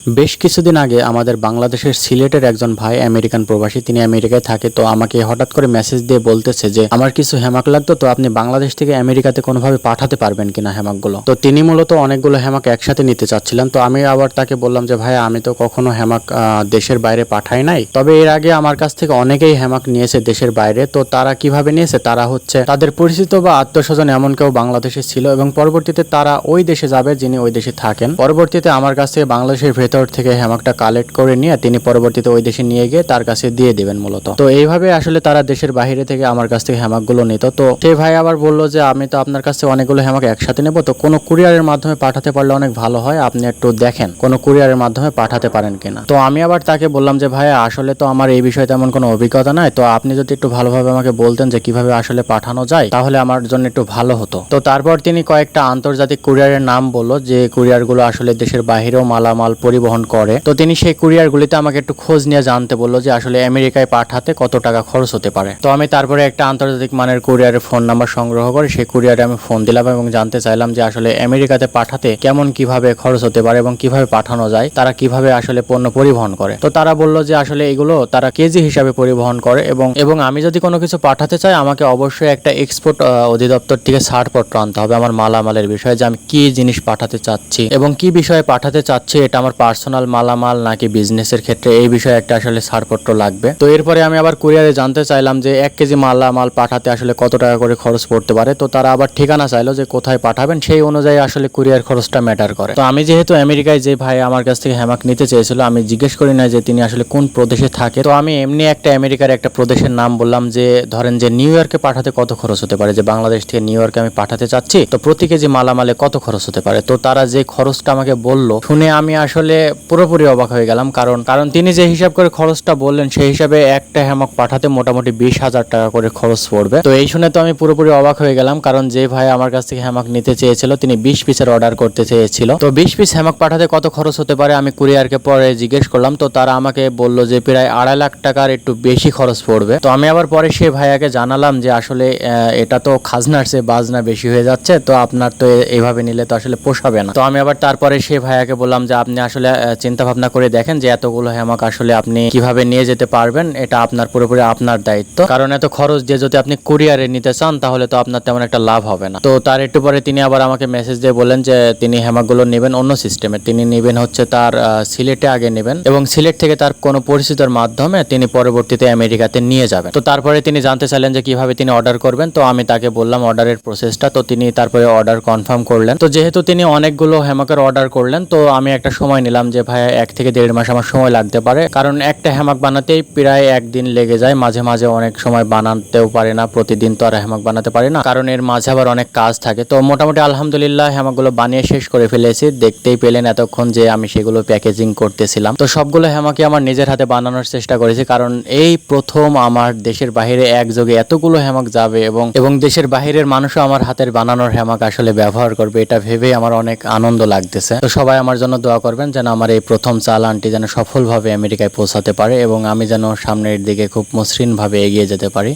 বেশ কিছুদিন আগে আমাদের বাংলাদেশের সিলেটের একজন ভাই আমেরিকান প্রবাসী তিনি আমেরিকায় থাকে তো আমাকে হঠাৎ করে মেসেজ দিয়ে বলতেছে যে আমার কিছু হ্যামাক লাগতো তো আপনি বাংলাদেশ থেকে আমেরিকাতে কোনোভাবে পাঠাতে পারবেন কিনা হ্যামাকগুলো তো তিনি মূলত অনেকগুলো হ্যামাক একসাথে নিতে চাচ্ছিলেন তো আমি আবার তাকে বললাম যে ভাই আমি তো কখনো হ্যামাক আহ, দেশের বাইরে পাঠাই নাই। তবে এর আগে আমার কাছ থেকে অনেকেই হ্যামাক নিয়েছে দেশের বাইরে তো তারা কীভাবে নিয়েছে? তারা হচ্ছে তাদের পরিচিত বা আত্মস্বজন এমন কেউ বাংলাদেশে ছিল এবং পরবর্তীতে তারা ওই দেশে যাবে যিনি ওই দেশে থাকেন। পরবর্তীতে আমার কাছ থেকে বাংলাদেশের ভেতর থেকে হ্যামাকটা কালেক্ট করে নিয়ে তিনি পরবর্তীতে ওই দেশে নিয়ে গিয়ে তার কাছে দিয়ে দিবেন মূলত। তো এইভাবে আসলে তারা দেশের বাইরে থেকে আমার কাছ থেকে হ্যামাকগুলো নিত। তো সেই ভাই আবার বলল যে, আমি তো আপনার কাছে অনেকগুলো হ্যামাক একসাথে নেব, তো কোনো কুরিয়ারের মাধ্যমে পাঠাতে পারলে অনেক ভালো হয়? আপনি একটু দেখেন, কোনো কুরিয়ারের মাধ্যমে পাঠাতে পারেন কিনা তো আমি আবার তাকে বললাম যে ভাই আসলে তো আমার এই বিষয়ে তেমন কোনো অভিজ্ঞতা নাই, তো আপনি যদি একটু ভালোভাবে আমাকে বলতেন যে, কীভাবে আসলে পাঠানো যায়, তাহলে আমার জন্য একটু ভালো হতো। তো তারপর তিনি কয়েকটা আন্তর্জাতিক কুরিয়ারের নাম বলল, যে কুরিয়ারগুলো আসলে দেশের বাইরেও মালামাল পরিবহন করে। তো তিনি সেই কুরিয়ারগুলিতে আমাকে একটু খোঁজ নিয়ে জানতে বলল যে আসলে আমেরিকায় পাঠাতে কত টাকা খরচ হতে পারে। তো আমি তারপরে একটা আন্তর্জাতিক মানের কুরিয়ারের ফোন নাম্বার সংগ্রহ করে সেই কুরিয়ারে আমি ফোন দিলাম এবং জানতে চাইলাম যে আসলে আমেরিকাতে পাঠাতে কেমন কীভাবে খরচ হতে পারে এবং কীভাবে পাঠানো যায়, তারা কীভাবে আসলে পণ্য পরিবহন করে। তো তারা বলল যে আসলে এগুলো তারা কেজি হিসাবে পরিবহন করে এবং এবং আমি যদি কোনো কিছু পাঠাতে চাই, আমাকে অবশ্যই একটা এক্সপোর্ট অধিদপ্তর থেকে ছাড়পত্র আনতে হবে আমার মালামালের বিষয়ে যে আমি কি জিনিস পাঠাতে চাচ্ছি এবং কি বিষয়ে পাঠাতে চাচ্ছি, এটা আমার পার্সোনাল মালামাল নাকি বিজনেসের ক্ষেত্রে এই বিষয়ে একটা আসলে ছাড়পত্র লাগবে। তো এরপরে আমি আবার কুরিয়ারে জানতে চাইলাম যে এক কেজি মালামাল পাঠাতে আসলে কত টাকা করে খরচ পড়তে পারে? তো তারা আবার ঠিকানা চাইলো যে কোথায় পাঠাবেন, সেই অনুযায়ী আসলে কুরিয়ার খরচটা ম্যাটার করে। তো আমি যেহেতু আমেরিকায় যে ভাই আমার কাছ থেকে হ্যামাক নিতে চেয়েছিল, আমি জিজ্ঞেস করি না যে তিনি আসলে কোন প্রদেশে থাকে। তো আমি এমনি একটা আমেরিকার একটা প্রদেশের নাম বললাম যে, ধরেন যে নিউ ইয়র্কে পাঠাতে কত খরচ হতে পারে? যে বাংলাদেশ থেকে নিউ ইয়র্কে আমি পাঠাতে চাচ্ছি, তো প্রতি কেজি মালামালে কত খরচ হতে পারে? তো তারা যে খরচটা আমাকে বলল, শুনে আমি আসলে পুরোপুরি অবাক হয়ে গেলাম, কারণ কারণ তিনি যে হিসাব করে খরচটা বললেন, সেই হিসাবে একটা হ্যামক পাঠাতে মোটামুটি বিশ হাজার টাকা করে খরচ পড়বে। তো এই শুনে তো আমি পুরোপুরি অবাক হয়ে গেলাম, কারণ যে ভাই আমার কাছ থেকে হ্যামক নিতে চেয়েছিল, তিনি বিশ পিসের অর্ডার করতে চেয়েছিল। তো বিশ পিস হ্যামক পাঠাতে কত খরচ হতে পারে আমি কুরিয়ারকে পরে জিজ্ঞেস করলাম, তো তারা আমাকে বলল যে প্রায় আড়াই লাখ টাকার একটু বেশি খরচ পড়বে। তো আমি আবার পরে সেই ভাইয়াকে জানালাম যে আসলে এটা তো খাজনার চেয়ে বাজনা বেশি হয়ে যাচ্ছে, তো আপনার তো এ- এইভাবে নিলে তো আসলে পোষাবে না। তো আমি আবার তারপরে সেই ভাইয়াকে বললাম যে আপনি আসলে চিন্তা ভাবনা করে দেখেন যে এতগুলো হ্যামাক আসলে আপনি কীভাবে নিয়ে যেতে পারবেন, এটা আপনার পুরোপুরি আপনার দায়িত্ব। কারণ এত খরচ দিয়ে যদি আপনি কুরিয়ারে নিতে চান, তাহলে তো আপনার তেমন একটা লাভ হবে না। তো তার একটু পরে তিনি আবার আমাকে মেসেজ দিয়ে বললেন যে, তিনি হ্যামাকগুলো নেবেন অন্য সিস্টেমে তিনি নেবেন হচ্ছে তার সিলেটে আগে নেবেন এবং সিলেট থেকে তার কোনো পরিচিতর মাধ্যমে তিনি পরবর্তীতে আমেরিকাতে নিয়ে যাবেন। তো তারপরে তিনি জানতে চাইলেন যে, কীভাবে তিনি অর্ডার করবেন। তো আমি তাকে বললাম অর্ডারের প্রসেসটা তো তিনি তারপরে অর্ডার কনফার্ম করলেন। তো যেহেতু তিনি অনেকগুলো হ্যামাকের অর্ডার করলেন, তো আমি একটা সময় নিলাম। যে ভাই এক থেকে দেড় মাস আমার সময় লাগতে পারে। কারণ একটা হ্যামাক বানাতেই প্রায় একদিন লেগে যায়। মাঝে মাঝে অনেক সময় বানাতেও পারে না, প্রতিদিন তো আর হ্যামাক বানাতে পারি না। কারণ এর মাঝে আবার অনেক কাজ থাকে। তো মোটামুটি আলহামদুলিল্লাহ হ্যামাকগুলো বানিয়ে শেষ করে ফেলেছি। দেখতেই পেলেন এতক্ষণ যে, আমি সেগুলো প্যাকেজিং করতেছিলাম। তো সবগুলো হ্যামাকে আমার নিজের হাতে বানানোর চেষ্টা করেছি। কারণ এই প্রথম আমার দেশের বাইরে একযোগে এতগুলো হ্যামাক যাবে এবং এবং দেশের বাইরের মানুষও আমার হাতের বানানোর হ্যামাক আসলে ব্যবহার করবে। এটা ভেবে আমার অনেক আনন্দ লাগতেছে। তো সবাই আমার জন্য দোয়া করবেন যেন আমার এই প্রথম চালানটি যেন সফলভাবে আমেরিকায় পৌঁছাতে পারে এবং আমি যেন সামনের দিকে খুব মসৃণভাবে এগিয়ে যেতে পারি।